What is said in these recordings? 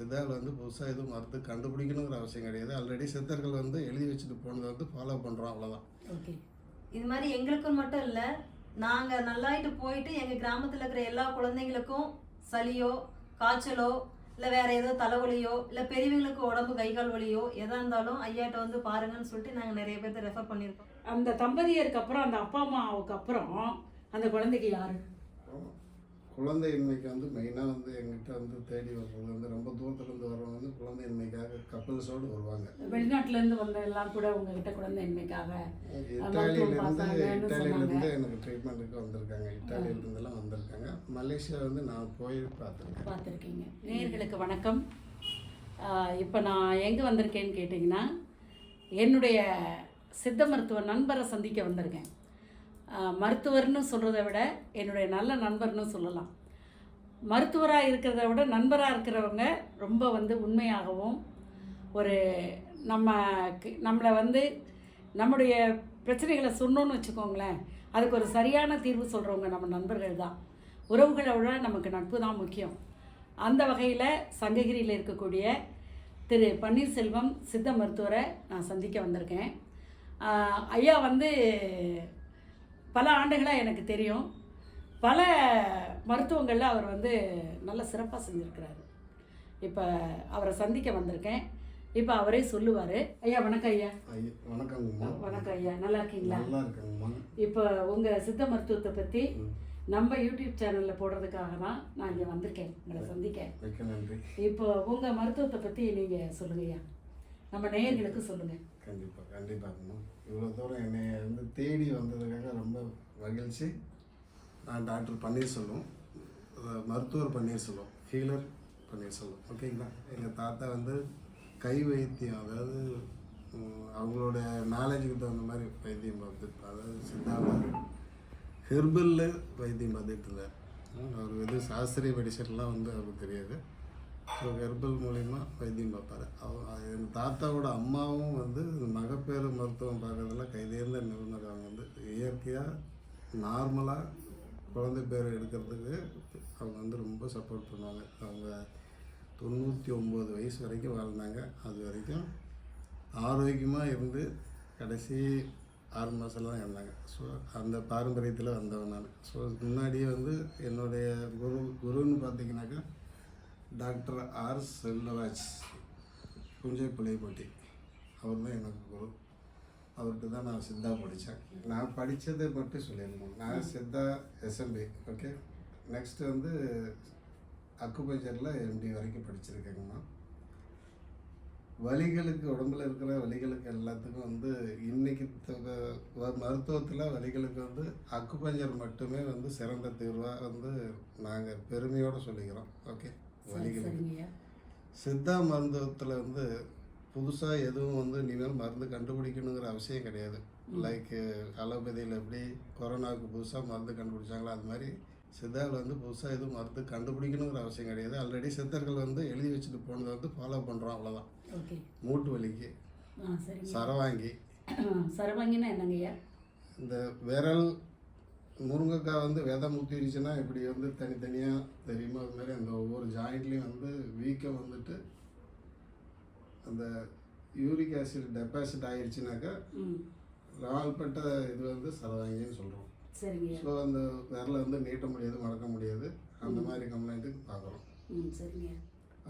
சித்தாவில் வந்து புதுசாக எதுவும் மருந்து கண்டுபிடிக்கணுங்கிற அவசியம் கிடையாது. ஆல்ரெடி சித்தர்கள் வந்து எழுதி வச்சுட்டு போனதை வந்து ஃபாலோ பண்ணுறோம் அவ்வளோதான் ஓகே இது மாதிரி எங்களுக்கும் மட்டும் இல்லை நாங்கள் நல்லாயிட்டு போயிட்டு எங்கள் கிராமத்தில் இருக்கிற எல்லா குழந்தைங்களுக்கும் சளியோ காய்ச்சலோ இல்லை வேற ஏதோ தலைவலியோ இல்லை பெரியவங்களுக்கு உடம்பு கை கால் வலியோ எதாக இருந்தாலும் ஐயாட்ட வந்து பாருங்கன்னு சொல்லிட்டு நாங்கள் நிறைய பேர்த்த ரெஃபர் பண்ணியிருக்கோம். அந்த தம்பதியருக்கு அப்புறம் அந்த அப்பா அம்மாவுக்கு அப்புறம் அந்த குழந்தைக்கு யாரு? குழந்தையின்மைக்கு வந்து மெயினாக வந்து எங்கிட்ட வந்து தேடி வர்றது வந்து ரொம்ப தூரத்துலேருந்து வர்றவங்க வந்து குழந்தையின்மைக்காக கப்பல்ஸோடு வருவாங்க. வெளிநாட்டுல இருந்து வந்த எல்லாம் கூட உங்ககிட்ட பார்த்தாங்கன்னு இத்தாலியிலேருந்து எனக்கு ட்ரீட்மெண்ட்டுக்கு வந்திருக்காங்க. இத்தாலியிலேருந்துலாம் வந்திருக்காங்க. மலேசியா வந்து நான் போய் பார்த்துருக்கேன். பார்த்துருக்கீங்க. நேயர்களுக்கு வணக்கம். இப்போ நான் எங்கே வந்திருக்கேன்னு கேட்டிங்கன்னா என்னுடைய சித்த மருத்துவ நண்பரை சந்திக்க வந்திருக்கேன். மருத்துவர்னு சொல்கிறத விட என்னுடைய நல்ல நண்பர்னு சொல்லலாம். மருத்துவராக இருக்கிறத விட நண்பராக இருக்கிறவங்க ரொம்ப வந்து உண்மையாகவும் ஒரு நம்ம நம்மளை வந்து நம்முடைய பிரச்சனைகளை சொன்னோன்னு வச்சுக்கோங்களேன் அதுக்கு ஒரு சரியான தீர்வு சொல்கிறவங்க நம்ம நண்பர்கள் தான். உறவுகளை விட நமக்கு நட்பு தான் முக்கியம். அந்த வகையில் சங்ககிரியில் இருக்கக்கூடிய திரு பன்னீர்செல்வம் சித்த மருத்துவரை நான் சந்திக்க வந்திருக்கேன். ஐயா வந்து பல ஆண்டுகளாக எனக்கு தெரியும். பல மருத்துவங்களில் அவர் வந்து நல்ல சிறப்பாக செஞ்சுருக்கிறாரு. இப்போ அவரை சந்திக்க வந்திருக்கேன். இப்போ அவரே சொல்லுவார். ஐயா வணக்கம் ஐயா. வணக்கங்கம்மா வணக்கம் ஐயா. நல்லா இருக்கீங்களா? நல்லா இருக்கேங்கம்மா இப்போ உங்கள் சித்த மருத்துவத்தை பற்றி. நம்ம யூடியூப் சேனலில் போடுறதுக்காக தான் நான் இங்கே வந்திருக்கேன். உங்களை சந்திக்க இப்போ உங்கள் மருத்துவத்தை பற்றி நீங்கள் சொல்லுங்க ஐயா. நம்ம நேயர்களுக்கு சொல்லுங்கள் கண்டிப்பாக கண்டிப்பாக இவ்வளோ தூரம் என்னை வந்து தேடி வந்ததுக்காக ரொம்ப மகிழ்ச்சி. நான் டாக்டர் பன்னீர்செல்வம் மருத்துவர் பன்னீர்செல்வம் ஹீலர் பன்னீர்செல்வம். ஓகேங்களா? எங்கள் தாத்தா வந்து கை வைத்தியம் அதாவது அவங்களோட நாலேஜுக்கு தகுந்த மாதிரி வைத்தியம் பார்த்து அதாவது சித்தாவில் ஹெர்பலில் வைத்தியம் பார்த்துட்டு இருந்தார் அவர் வந்து சாஸ்திரிய மெடிசன்லாம் வந்து அவருக்கு தெரியாது. ஸோ ஹெர்பல் மூலிமா வைத்தியம் பார்ப்பாரு. அவ எங்கள் தாத்தாவோட அம்மாவும் வந்து பேர் மருத்துவம் பார்க்கறதுல கைதேர்ந்த நிபுணர் அவங்க வந்து இயற்கையாக நார்மலாக குழந்தை பேர் எடுக்கிறதுக்கு அவங்க வந்து ரொம்ப சப்போர்ட் பண்ணுவாங்க. அவங்க தொண்ணூற்றி ஒம்பது வயசு வரைக்கும் வாழ்ந்தாங்க. அது வரைக்கும் ஆரோக்கியமாக இருந்து கடைசி ஆறு மாதம்லாம் தான் இருந்தாங்க ஸோ அந்த பாரம்பரியத்தில் வந்தவன் நான். ஸோ முன்னாடியே வந்து என்னுடைய குரு குருன்னு பார்த்தீங்கன்னாக்கா டாக்டர் ஆர் செல்வராஜ் புஞ்சை புளியப்பட்டி அவர் தான் எனக்கு குரு. அவர்கிட்ட தான் நான் சித்தா படித்தேன். நான் படித்ததை மட்டும் சொல்லியிருந்தேன் நான் சித்தா எஸ்எம்பி ஓகே நெக்ஸ்ட் வந்து அக்குபஞ்சரில் எம்டி வரைக்கும் படிச்சிருக்கேங்கம்மா. வலிகளுக்கு உடம்புல இருக்கிற வலிகளுக்கு எல்லாத்துக்கும் வந்து இன்னைக்கு மருத்துவத்தில் வலிகளுக்கு வந்து அக்குபஞ்சர் மட்டுமே வந்து சிறந்த தீர்வாக வந்து நாங்கள் பெருமையோடு சொல்லிக்கிறோம். ஓகே வலிகளுக்கு. சித்தா மருத்துவத்தில் வந்து புதுசாக எதுவும் வந்து இனிமேல் மருந்து கண்டுபிடிக்கணுங்கிற அவசியம் கிடையாது. லைக் அலோபதியில் எப்படி கொரோனாவுக்கு புதுசாக மருந்து கண்டுபிடிச்சாங்களோ அது மாதிரி சித்தாவில் வந்து புதுசாக எதுவும் மருந்து கண்டுபிடிக்கணுங்கிற அவசியம் கிடையாது. ஆல்ரெடி சித்தர்கள் வந்து எழுதி வச்சுட்டு போனதை வந்து ஃபாலோ பண்ணுறோம் அவ்வளோதான் மூட்டு வலிக்கு சரவாங்கி. சரவாங்கினா என்னங்க ஐயா? இந்த விரல் முருங்கைக்காய் வந்து விதை முத்திருச்சுன்னா இப்படி வந்து தனித்தனியாக தெரியுமோ அது மாதிரி அந்த ஒவ்வொரு ஜாயிண்ட்லேயும் வந்து வீக்கம் வந்துட்டு அந்த யூரிக் ஆசிட் டெபாசிட் ஆயிடுச்சுனாக்கா ம். நாள்பட்ட இது வந்து சரவாங்கின்னு சொல்கிறோம் ஸோ அந்த விரலை வந்து நீட்ட முடியாது மடக்க முடியாது. அந்த மாதிரி கம்ப்ளைண்ட்டுக்கு பார்க்குறோம்.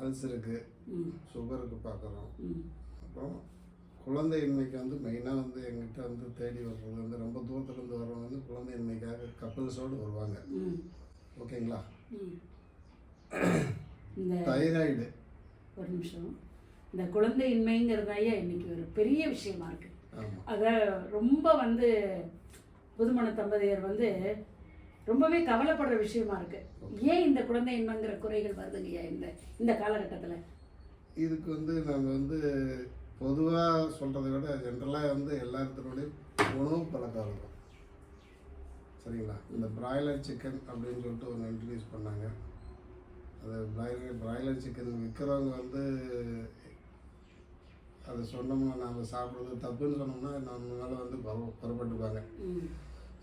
அல்சருக்கு சுகருக்கு பார்க்குறோம். அப்புறம் குழந்தையின்மைக்கு வந்து மெயினாக வந்து எங்கிட்ட வந்து தேடி வர்றது வந்து ரொம்ப தூரத்துலேருந்து வர்றவங்க வந்து குழந்தையின்மைக்காக கப்பல்ஸோடு வருவாங்க. ஓகேங்களா? தைராய்டு. ஒரு நிமிஷம். இந்த குழந்தையின்மைங்கிறது ஐயா இன்னைக்கு ஒரு பெரிய விஷயமா இருக்கு. அதை ரொம்ப வந்து புதுமண தம்பதியர் வந்து ரொம்பவே கவலைப்படுற விஷயமா இருக்கு. ஏன் இந்த குழந்தையின்மைங்கிற குறைகள் வருதுங்க ஐயா இந்த இந்த காலகட்டத்தில்? இதுக்கு வந்து நாங்கள் வந்து பொதுவாக சொல்கிறத விட ஜென்ரலாக வந்து எல்லாத்தினுடையும் உணவு பழக்க வழக்கம் சரிங்களா? இந்த பிராய்லர் சிக்கன் அப்படின்னு சொல்லிட்டு ஒன்று இன்ட்ரடியூஸ் பண்ணாங்க. அது பிராய்லர் பிராய்லர் சிக்கன் விற்கிறவங்க வந்து அதை சொன்னோம்னா நாம் சாப்பிட்றது தப்புன்னு சொன்னோம்னா நம்ம மேலே வந்து புற புறப்பட்டுப்பாங்க.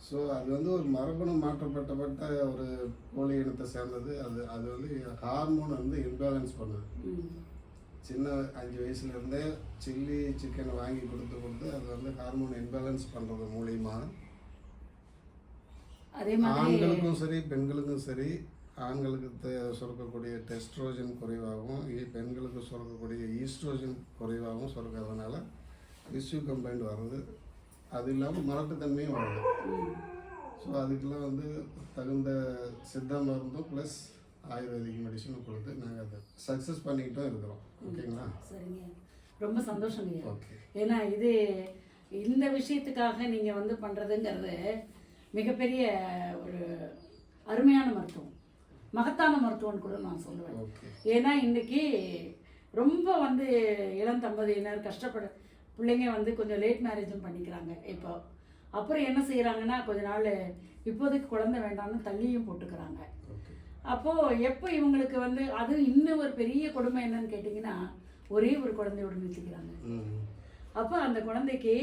ஸோ அது வந்து ஒரு மரபணு மாற்றப்பட்டப்பட்ட ஒரு கோழி இனத்தை சேர்ந்தது. அது அது வந்து ஹார்மோன் வந்து இன்பேலன்ஸ் பண்ணுது. சின்ன அஞ்சு வயசுலேருந்தே சில்லி சிக்கன் வாங்கி கொடுத்து கொடுத்து அது வந்து ஹார்மோன் இன்பேலன்ஸ் பண்ணுறது மூலியமா அதே மாதிரி ஆண்களுக்கும் சரி பெண்களுக்கும் சரி ஆண்களுக்கு சுரக்கக்கூடிய டெஸ்ட்ரோஜன் குறைவாகவும் பெண்களுக்கு சுரக்கக்கூடிய ஈஸ்ட்ரோஜன் குறைவாகவும் சுரக்கிறதுனால ரிஷ்யூ கம்பைண்ட் வருது அது இல்லாமல் மலட்டுத்தன்மையும் வருது. ஸோ அதுக்கெல்லாம் வந்து தகுந்த சித்த மருந்தும் ப்ளஸ் ஆயுர்வேதிக் மெடிசனும் கொடுத்து நாங்கள் அதை சக்ஸஸ் பண்ணிக்கிட்டும் இருக்கிறோம். ஓகேங்களா? சரிங்க. ரொம்ப சந்தோஷங்க. ஓகே. ஏன்னா இது இந்த விஷயத்துக்காக நீங்கள் வந்து பண்ணுறதுங்கிறது மிகப்பெரிய ஒரு அருமையான மருத்துவம். மகத்தான மருத்துவம்னு கூட நான் சொல்லுவேன். ஏன்னா இன்னைக்கு ரொம்ப வந்து இளம் தம்பதியினர் கஷ்டப்பட பிள்ளைங்க வந்து கொஞ்சம் லேட் மேரேஜும் பண்ணிக்கிறாங்க இப்போ. அப்புறம் என்ன செய்கிறாங்கன்னா கொஞ்ச நாள் இப்போதைக்கு குழந்தை வேண்டாம்னு தள்ளியும் போட்டுக்கிறாங்க. அப்போது எப்போ இவங்களுக்கு வந்து அது இன்னும் ஒரு பெரிய கொடுமை என்னன்னு கேட்டிங்கன்னா ஒரே ஒரு குழந்தையோட நிறுத்திக்கிறாங்க அப்போ அந்த குழந்தைக்கு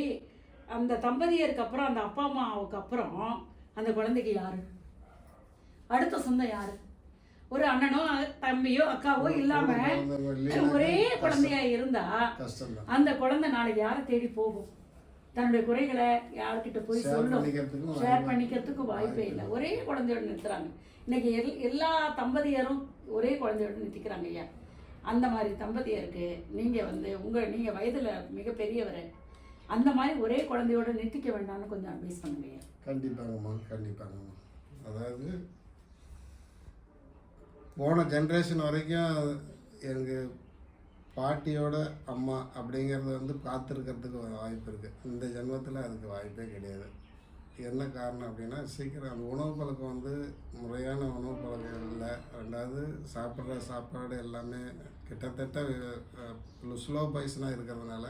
அந்த தம்பதியருக்கு அப்புறம் அந்த அப்பா அம்மாவுக்கு அப்புறம் அந்த குழந்தைக்கு யாரு? அடுத்த சொந்தம் யாரு? ஒரு அண்ணனோ தம்பியோ அக்காவோ இல்லாம ஒரே குழந்தையா இருந்தா அந்த குழந்தை நாளைக்கு யாரை தேடி போகும்? தன்னுடைய குறைகளை யார்கிட்ட போய் ஷேர் சொல்லும். பண்ணிக்கிறதுக்கும் ஷேர் பண்ணிக்கிறதுக்கு வாய்ப்பே இல்லை. ஒரே குழந்தையோட நிறுத்துறாங்க. இன்னைக்கு எல் எல்லா தம்பதியரும் ஒரே குழந்தையோட நிறுத்திக்கிறாங்க ஐயா. அந்த மாதிரி தம்பதியருக்கு நீங்கள் வந்து உங்கள் நீங்கள் வயதில் மிகப்பெரியவர் அந்த மாதிரி ஒரே குழந்தையோட நிறுத்திக்க வேண்டாம்னு கொஞ்சம் அட்வைஸ் பண்ணுங்க ஐயா. கண்டிப்பாங்கம்மா கண்டிப்பாங்கம்மா. அதாவது போன ஜென்ரேஷன் வரைக்கும் எங்கள் பாட்டியோட அம்மா அப்படிங்கிறத வந்து பார்த்துருக்கிறதுக்கு வாய்ப்பு இருக்குது இந்த ஜென்மத்தில் அதுக்கு வாய்ப்பே கிடையாது. என்ன காரணம் அப்படின்னா சீக்கிரம் அந்த உணவு பழக்கம் வந்து முறையான உணவு பழக்கம் இல்லை. ரெண்டாவது சாப்பிட்ற சாப்பாடு எல்லாமே கிட்டத்தட்ட ஸ்லோ பாய்சனாக இருக்கிறதுனால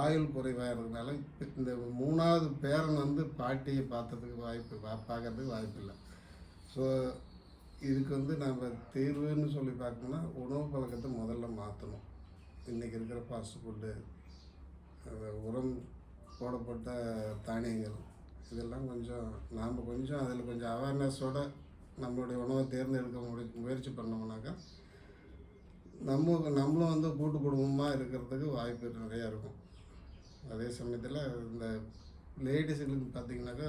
ஆயுள் குறைவாக இருக்கிறதுனால இப்போ இந்த மூணாவது பேரன் வந்து பாட்டியை பார்த்ததுக்கு வாய்ப்பு பார்க்கறதுக்கு வாய்ப்பு இல்லை ஸோ இதுக்கு வந்து நம்ம தீர்வுன்னு சொல்லி பார்க்கணும்னா உணவு பழக்கத்தை முதல்ல மாற்றணும் இன்றைக்கி இருக்கிற ஃபாஸ்ட் ஃபுட்டு உரம் போடப்பட்ட தானியங்கள் இதெல்லாம் கொஞ்சம் நாம் கொஞ்சம் அதில் கொஞ்சம் அவேர்னஸோட நம்மளுடைய உணவை தேர்ந்தெடுக்க முடி முயற்சி பண்ணோம்னாக்கா நம்ம நம்மளும் வந்து கூட்டு குடும்பமாக இருக்கிறதுக்கு வாய்ப்பு நிறையா இருக்கும். அதே சமயத்தில் இந்த லேடிஸுங்களுக்கு பார்த்தீங்கன்னாக்கா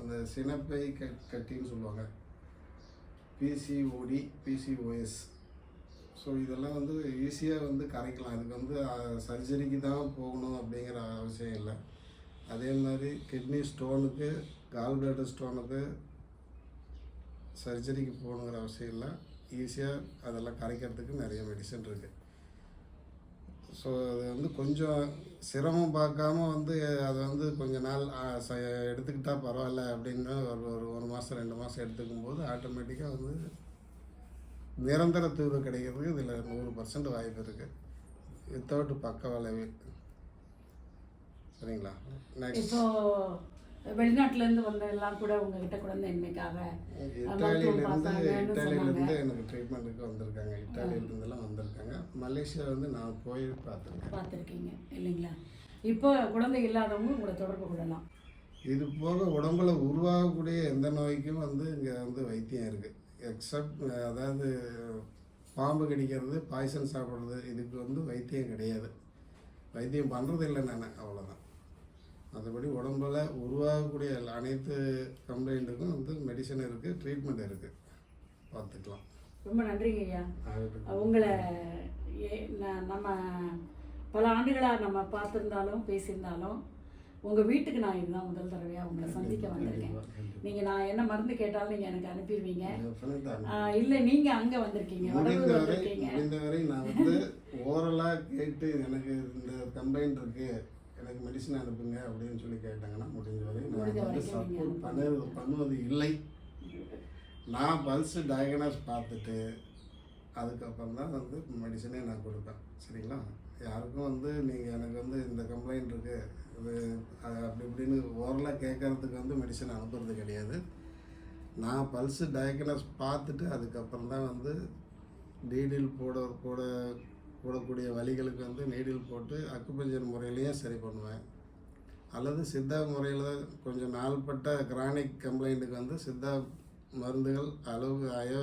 அந்த சினப்பை க கட்டின்னு சொல்லுவாங்க. பிசிஓடி பிசிஓஎஸ் ஸோ இதெல்லாம் வந்து ஈஸியாக வந்து கரைக்கலாம். அதுக்கு வந்து சர்ஜரிக்கு தான் போகணும் அப்படிங்கிற அவசியம் இல்லை. அதே மாதிரி கிட்னி ஸ்டோனுக்கு கால் பிளாடர் ஸ்டோனுக்கு சர்ஜரிக்கு போகணுங்கிற அவசியம் இல்லை. ஈஸியாக அதெல்லாம் கரைக்கிறதுக்கு நிறைய மெடிசன் இருக்குது ஸோ அது வந்து கொஞ்சம் சிரமம் பார்க்காம வந்து அதை வந்து கொஞ்ச நாள் ச எடுத்துக்கிட்டால் பரவாயில்ல அப்படின்னு ஒரு ஒரு ஒரு மாதம் ரெண்டு மாதம் எடுத்துக்கும் போது ஆட்டோமேட்டிக்காக வந்து நிரந்தர தீர்வு கிடைக்கிறதுக்கு இதில் நூறு பர்சன்ட் வாய்ப்பு இருக்குது வித்தவுட் பக்க வளைவு. சரிங்களா? நெக்ஸ்ட் இப்போ வெளிநாட்டுல இருந்து வந்த எல்லாம் கூட உங்ககிட்ட குழந்தைன்மைக்காக இத்தாலியிலேருந்து இத்தாலியிலேருந்து எனக்கு ட்ரீட்மெண்ட்டுக்கு வந்திருக்காங்க. இத்தாலியிலேருந்துலாம் வந்திருக்காங்க. மலேசியா வந்து நான் போய் பார்த்துருக்கேன். பார்த்துருக்கீங்க இல்லைங்களா? இப்போ குழந்தை இல்லாதவங்க உங்களை தொடர்பு கொள்ளலாம். இது போக உடம்புல உருவாகக்கூடிய எந்த நோய்க்கும் வந்து இங்கே வந்து வைத்தியம் இருக்குது எக்ஸப்ட் அதாவது பாம்பு கடிக்கிறது பாய்சன் சாப்பிட்றது இதுக்கு வந்து வைத்தியம் கிடையாது. வைத்தியம் பண்ணுறது இல்லை நான் அவ்வளோதான் மற்றபடி உடம்புல உருவாகக்கூடிய அனைத்து கம்ப்ளைண்ட்டுக்கும் வந்து மெடிசன் இருக்குது ட்ரீட்மெண்ட் இருக்குது பார்த்துக்கலாம். ரொம்ப நன்றிங்க ஐயா. உங்களை நம்ம பல ஆண்டுகளாக நம்ம பார்த்துருந்தாலும் பேசியிருந்தாலும் உங்கள் வீட்டுக்கு நான் இதுதான் முதல் தடவையாக உங்களை சந்திக்க வந்திருக்கேன். நீங்கள் நான் என்ன மருந்து கேட்டாலும் நீங்கள் எனக்கு அனுப்பிடுவீங்க. இல்லை நீங்கள் அங்கே வந்திருக்கீங்க வந்திருக்கீங்க நான் வந்து ஓரலாக கேட்டு எனக்கு இந்த கம்ப்ளைண்ட் இருக்கு. எனக்கு மெடிசன் அனுப்புங்க அப்படின்னு சொல்லி கேட்டாங்கன்னா முடிஞ்ச வரை நான் வந்து சப்போர்ட் பண்ணுவது பண்ணுவது இல்லை. நான் பல்ஸ் டயக்னாஸ் பார்த்துட்டு அதுக்கப்புறம் தான் வந்து மெடிசனே நான் கொடுப்பேன். சரிங்களா? யாருக்கும் வந்து நீங்கள் எனக்கு வந்து இந்த கம்ப்ளைண்ட் இருக்குது இது அப்படி இப்படின்னு ஓரலாக கேட்கறதுக்கு வந்து மெடிசன் அனுப்புறது கிடையாது. நான் பல்ஸு டயக்னஸ் பார்த்துட்டு அதுக்கப்புறம் தான் வந்து நீடில் போட போட போடக்கூடிய வலிகளுக்கு வந்து நீடில் போட்டு அக்குபஞ்சர் முறையிலையும் சரி பண்ணுவேன். அல்லது சித்தா முறையில் கொஞ்சம் நாள்பட்ட கிரானிக் கம்ப்ளைண்ட்டுக்கு வந்து சித்தா மருந்துகள் அளவு அயோ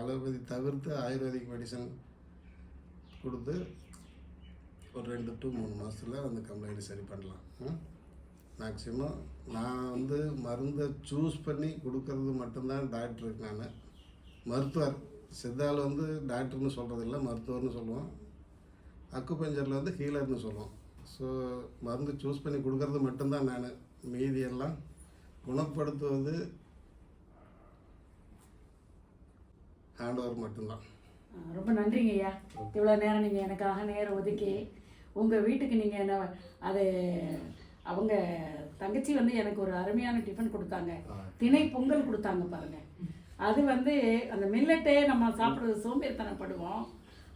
அலோபதி தவிர்த்து ஆயுர்வேதிக் மெடிசன் கொடுத்து ஒரு ரெண்டு டு மூணு மாதத்தில் அந்த கம்ப்ளைண்ட் சரி பண்ணலாம். மேக்ஸிமம் நான் வந்து மருந்தை சூஸ் பண்ணி கொடுக்கறது மட்டும்தான் டாக்டருக்கு நான் மருத்துவர் சித்தாவில் வந்து டாக்டர்னு சொல்கிறதில்ல மருத்துவர்னு சொல்லுவோம். அக்குபஞ்சரில் வந்து ஹீலர்னு சொல்லுவோம். ஸோ மருந்து சூஸ் பண்ணி கொடுக்கறது மட்டும்தான் நான். மீதி எல்லாம் குணப்படுத்துவது ஹேண்ட் ஓவர் மட்டும்தான். ரொம்ப நன்றிங்க ஐயா. இவ்வளோ நேரம் நீங்கள் எனக்காக நேரம் ஒதுக்கி உங்கள் வீட்டுக்கு நீங்கள் என்ன அது அவங்க தங்கச்சி வந்து எனக்கு ஒரு அருமையான டிஃபன் கொடுத்தாங்க. திணை பொங்கல் கொடுத்தாங்க பாருங்க. அது வந்து அந்த மில்லட்டே நம்ம சாப்பிட்றது சோம்பேறித்தனப்படுவோம்.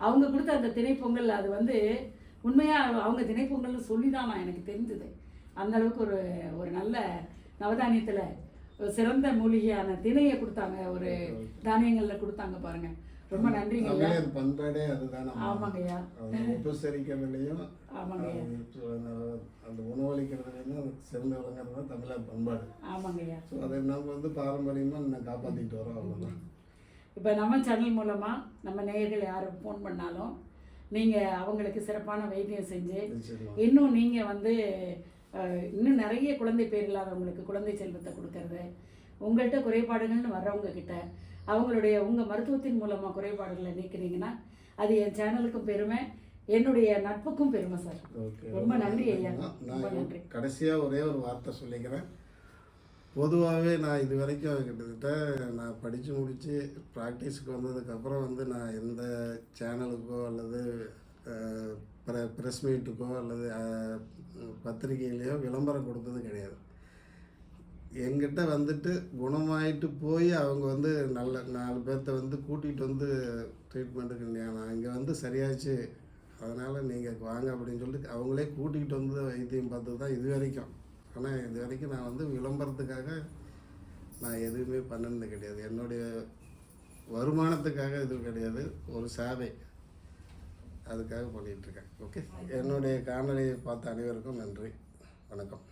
அவங்க கொடுத்த அந்த திணை பொங்கல் அது வந்து உண்மையாக அவங்க திணை பொங்கல்னு சொல்லி தான் நான் எனக்கு தெரிஞ்சது. அந்த அளவுக்கு ஒரு ஒரு நல்ல நவதானியத்தில் சிறந்த மூலிகையான திணையை கொடுத்தாங்க ஒரு தானியங்களில் கொடுத்தாங்க பாருங்க. ரொம்ப நன்றிங்க பண்பாடே அதுதான் நம்ம. ஆமாங்க ஐயா அது உபசரிக்கிறதுலையும் ஆமாங்க ஐயா அது அந்த- உணவளிக்கிறதுலையும் சிறந்து விளங்குறது தமிழர் பண்பாடு. ஆமாங்க ஐயா ஸோ அதை நம்ம வந்து பாரம்பரியமாக இன்னும் காப்பாற்றிட்டு வரோம் அவ்வளோதான் இப்போ நம்ம சேனல் மூலமாக நம்ம நேயர்கள் யார் ஃபோன் பண்ணாலும் நீங்கள் அவங்களுக்கு சிறப்பான வைத்தியம் செஞ்சு. இன்னும் நீங்கள் வந்து இன்னும் நிறைய குழந்தை பேர் இல்லாதவங்களுக்கு குழந்தை செல்வத்தை கொடுக்கறது உங்கள்கிட்ட குறைபாடுகள்னு வர்றவங்க கிட்ட அவங்களுடைய உங்கள் மருத்துவத்தின் மூலமாக குறைபாடுகளை நீக்குனீங்கன்னா அது என் சேனலுக்கும் பெருமை என்னுடைய நட்புக்கும் பெருமை சார். ரொம்ப நன்றி ஐயா. ரொம்ப நன்றி. கடைசியாக ஒரே ஒரு வார்த்தை சொல்லிக்கிறேன். பொதுவாகவே நான் இது வரைக்கும் கிட்டத்தட்ட நான் படித்து முடித்து ப்ராக்டிஸுக்கு வந்ததுக்கப்புறம் வந்து நான் எந்த சேனலுக்கோ அல்லது ப்ரெஸ் மீட்டுக்கோ அல்லது பத்திரிகையிலையோ விளம்பரம் கொடுத்தது கிடையாது. எங்கிட்ட வந்துட்டு குணமாயிட்டு போய் அவங்க வந்து நல்ல நாலு பேர்த்த வந்து கூட்டிகிட்டு வந்து ட்ரீட்மெண்ட்டுக்கு நான் இங்கே வந்து சரியாச்சு. அதனால் நீங்கள் வாங்க அப்படின்னு சொல்லிட்டு அவங்களே கூட்டிகிட்டு வந்து வைத்தியம் பார்த்தது தான் இது வரைக்கும் ஆனால் இது வரைக்கும் நான் வந்து விளம்பரத்துக்காக நான் எதுவுமே பண்ணது கிடையாது. என்னுடைய வருமானத்துக்காக எதுவும் கிடையாது. ஒரு சேவை அதுக்காக பண்ணிகிட்ருக்கேன் ஓகே என்னுடைய காணொலியை பார்த்த அனைவருக்கும் நன்றி. வணக்கம்.